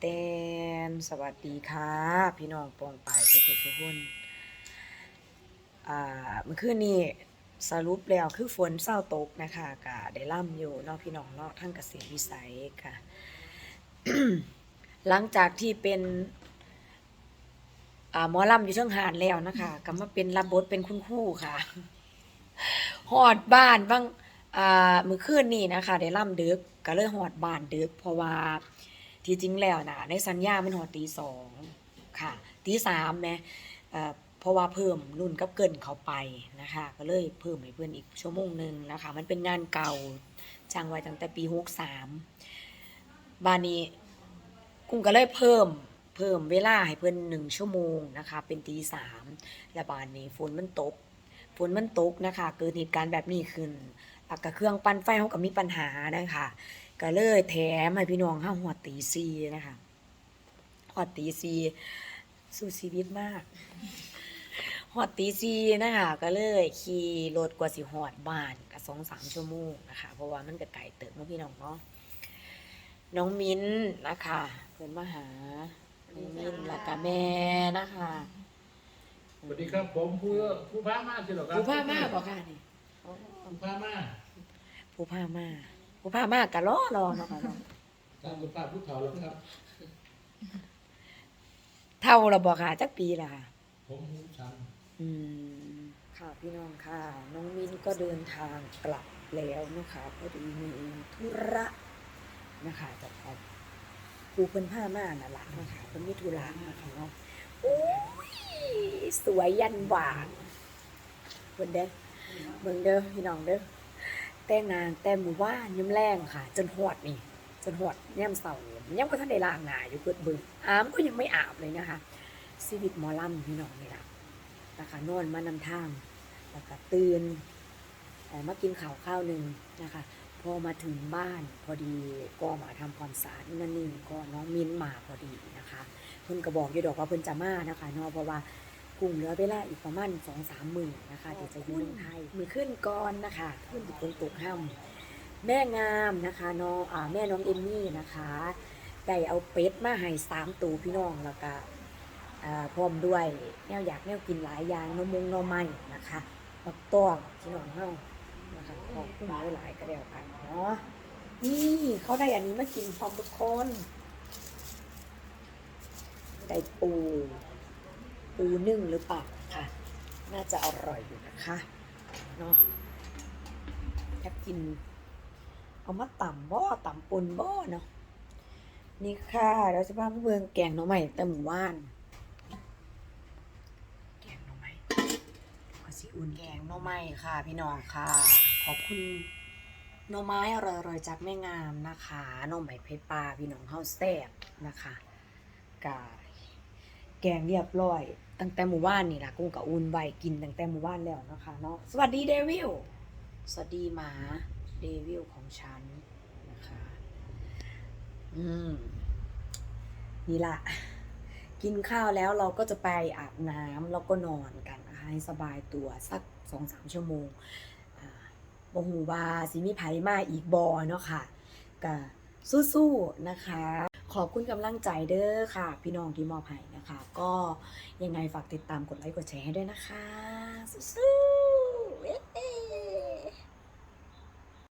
แตนสวัสดีค่ะ พี่น้องปองปายทุกคนทุกคนอ่าเมื่อคืนนี้สรุปแล้วคือฝนเศร้าตกนะคะกะได้ล่ำอยู่นอกพี่น้องนอกทั้งเกษตรวิสัยค่ะ หลังจากที่เป็นอ่าหมอลำอยู่เชิงหานแล้วนะคะก็มาเป็นรับบทเป็นคุณครูค่ะหอดบ้านบ้างอ่ามือคืนนี้นะคะได้ล่ำดึกก็เลยหอดบ้านดึก เพราะว่า ที่จริงแล้วนะในสัญญามันหอดตีสองค่ะตีสามแหมเอ่อเพราะว่าเพิ่มนุ่นกับเกินเขาไปนะคะ ก็เลยเพิ่มให้เพื่อนอีกชั่วโมงหนึ่งนะคะ มันเป็นงานเก่าจ้างไว้ตั้งแต่ปีหกสามบานนี้กุ้งก็เลยเพิ่มเพิ่มเวลาให้เพิ่อนหนึ่งชั่วโมงนะคะ เป็นตีสามและบานนี้ฝนมันตกฝนมันตกนะคะ เกิดเหตุการณ์แบบนี้ขึ้นแล้วก็เครื่องปั่นไฟเขาก็มีปัญหานะคะ ก็เลยแถมให้พี่น้องห้าหัวตีซีนะคะหัวตีซีสู้ชีวิตมากหัวตีซีนะคะก็เลยขี่รถกว่าสิหอดบ้านก็สองสามชั่วโมงนะคะ เพราะว่ามันก็ไกลเติบเนาะพี่น้องเนาะน้องมิ้นนะคะเพื่อนมาหาน้องมิ้นแล้วก็แม่นะคะสวัสดีครับผมผู้ผู้พามาสิเหรอครับผู้ผ้ามาบอกค่ะนี่ผู้พามาผู้ผ้ามา ผู้ผ้ามากะล้อรอเนาะค่ะเนาะตามสุภาพผู้เฒ่าแล้วครับ เท่าเราบอกค่ะจักปีละค่ะ ผมหูชันอืมค่ะพี่น้องค่ะ น้องมิ้นก็เดินทางกลับแล้วนะคะพอดีมีธุระนะคะจากปูเพิ่นผ้ามาน่ะละนะคะเพิ่นมีธุระนะคะเนาะโอ้ยสวยยันหวานเบิ่งเด้อเบิ่งเด้อพี่น้องเด้อ แต่งนางแต่หมู่บ้านยิ้มแรงค่ะ จนหอดนี่ จนหอดย่ำเสายังก็ท่านได้ลางหนาอยู่เกิดบิ่งอามก็ยังไม่อาบเลยนะคะชีวิตหมอลำพี่น้องนี่ล่ะนะคะนอนมานำทางแล้วก็ตื่นแต่มากินข้าวข้าวหนึ่งนะคะ พอมาถึงบ้านพอดีก็มาทำความสะอาดนั่นนี่ก็น้องมิ้นมาพอดีนะคะ เพิ่นก็บอกอยู่ดอกว่าเพิ่นจะมานะคะเนาะเพราะว่า กลุ่มเหลือเวลาอีกประมาณสองสามหมื่นนะคะเดี๋ยวจะอยุ่เมืองไทยมือขึ้นก่อนนะคะขึ้นตรงตกห้ำแม่งามนะคะน้องอ่าแม่น้องเอมมี่นะคะได้เอาเป็ดมาให้สามตัวพี่น้องแล้วก็อ่าพร้อมด้วยแนวอยากแนวกินหลายอย่างนมมงหนมไม้นะคะบักตองที่น้องเฮานะคะขอบคุณหลายๆก็แล้วกันเนาะนี่เขาได้อันนี้มากินพร้อมทุกคนได้ปู ปูนึ่งหรือเปล่าค่ะ น่าจะอร่อยอยู่นะคะเนาะอยากกิน เอามาต่ำบ่ต่ำปนบ่เนาะนี่ค่ะเราจะพาไปเบืองแกงหน่อไม้แต่หมู่บ้าน แกงหน่อไม้ขอสิอุ่นแกงหน่อไม้ค่ะ พี่น้องค่ะ ขอบคุณหน่อไม้อร่อยๆจากแม่งามนะคะหน่อไม้เพชรปลาพี่น้องเฮาแซ่บนะคะกาแกงเรียบร้อย ตั้งแต่หมู่บ้านนี่ล่ะกุ้งกับอุ่นไว้กินตั้งแต่หมู่บ้านแล้วนะคะเนาะสวัสดีเดวิลสวัสดีหมาเดวิลของฉันนะคะ อืมนี่ล่ะ กินข้าวแล้วเราก็จะไปอาบน้ำแล้วก็นอนกันนะคะให้สบายตัวสักสองสามชั่วโมงอ่าบหูว่าสิมีไผมาอีกบอเนาะค่ะก็สู้ๆนะคะ ขอบคุณกำลังใจเด้อค่ะ พี่น้องที่มอบให้นะคะ ก็ยังไงฝากติดตามกดไลค์กดแชร์ให้ด้วยนะคะสู้